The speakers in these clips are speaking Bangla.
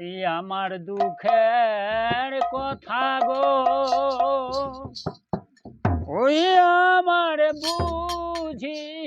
এই আমার দুঃখের কথা গো। ওই আমার বুঝিবে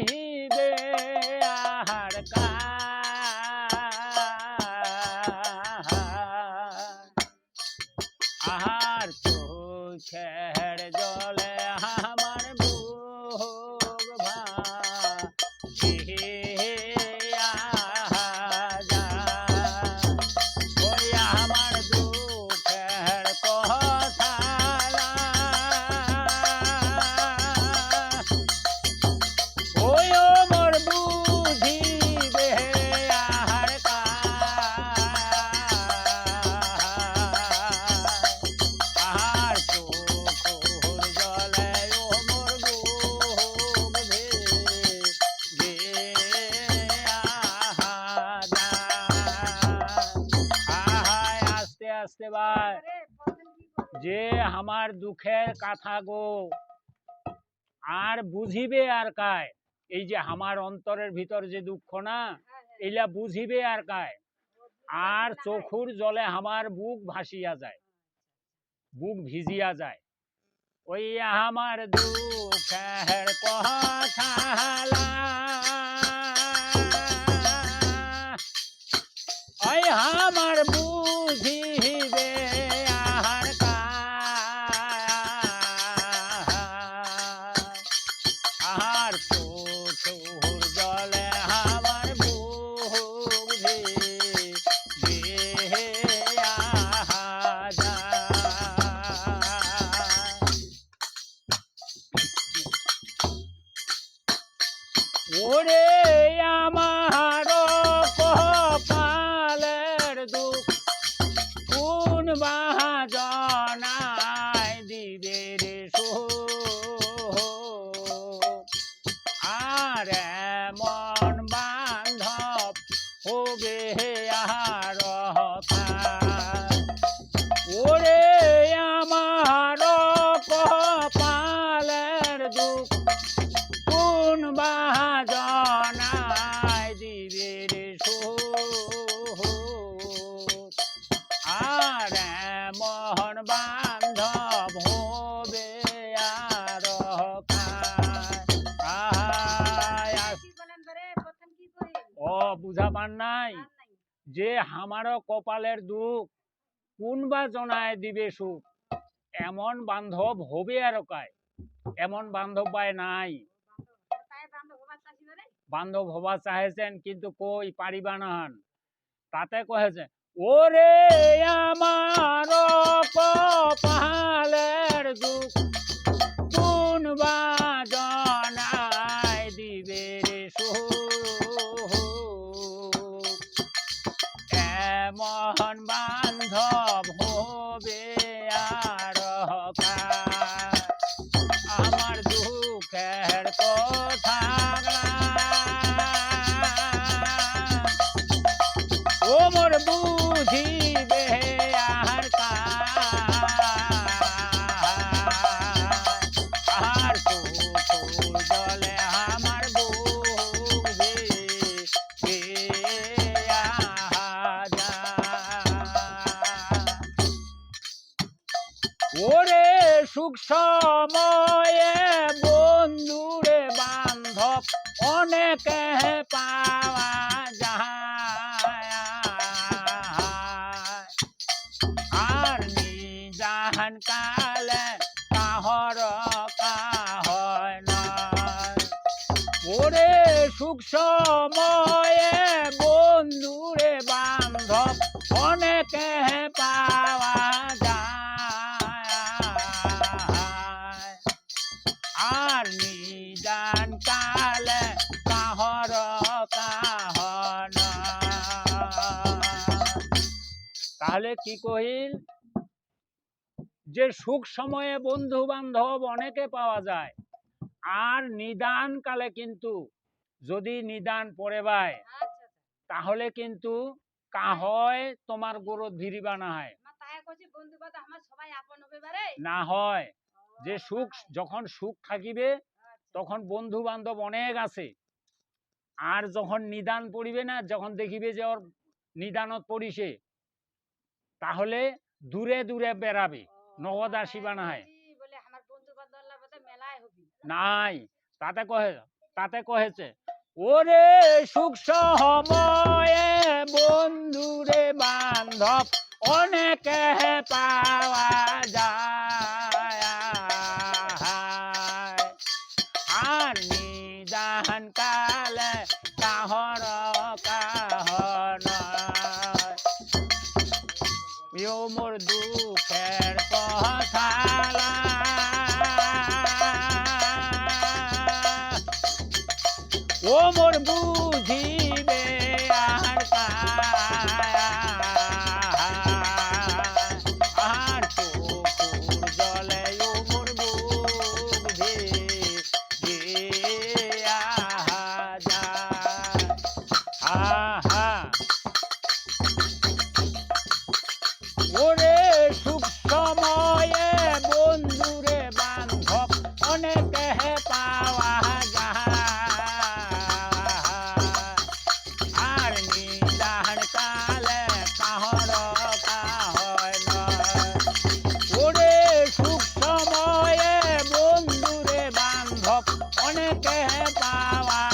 যে আমার দুঃখের কথা গো, আর বুঝিবে আর কায়? এই যে আমার অন্তরের ভিতর যে দুঃখ না, এইলা বুঝিবে আর কায়? আর চোখুর জলে আমার বুক ভাসিয়া যায়, বুক ভিজিয়া যায়। ওই আমার দুঃখের কথা আমার বুঝিবে কোন বাহাজনায় বুঝা পান নাই যে আমারও কপালের দুঃখ। কোন বা জনায় দিবে সুখ? এমন বান্ধব হবে আর কায় এমন বান্ধব পায় নাই। বান্ধব হবা চাহেছেন কিন্তু কই পারিবা নাহান তাতে কহেছে ওরে আমার কপালের দুঃখ। কোন বাজনায় দিবে রে সুখ? অনেকে পাওয়া যায়। আর নিজাহান কালে কাহর কাহয় না। ওরে সুখ সময়ে তাহলে কি কহিল? যে সুখ সময়ে বন্ধু বান্ধব অনেকে পাওয়া যায় আর নিদান কালে কিন্তু যদি নিদান পড়ে বায় তাহলে কিন্তু কাহয় তোমার গরুত ভিড়িবা না হয় না হয় যে সুখ যখন সুখ থাকিবে তখন বন্ধু বান্ধব অনেক আছে। আর যখন নিদান পড়িবে না যখন দেখিবে যে ওর নিদানত পড়িছে তাহলে দূরে দূরে বেড়াবি। নগদ আসিবা নাহাই নাই তাতে কহে তাতে কহেছে ওরে সুখ সময়ে বন্ধুরে বান্ধব অনেকে পাওয়া যায়। more to do. કોણ કે પાવા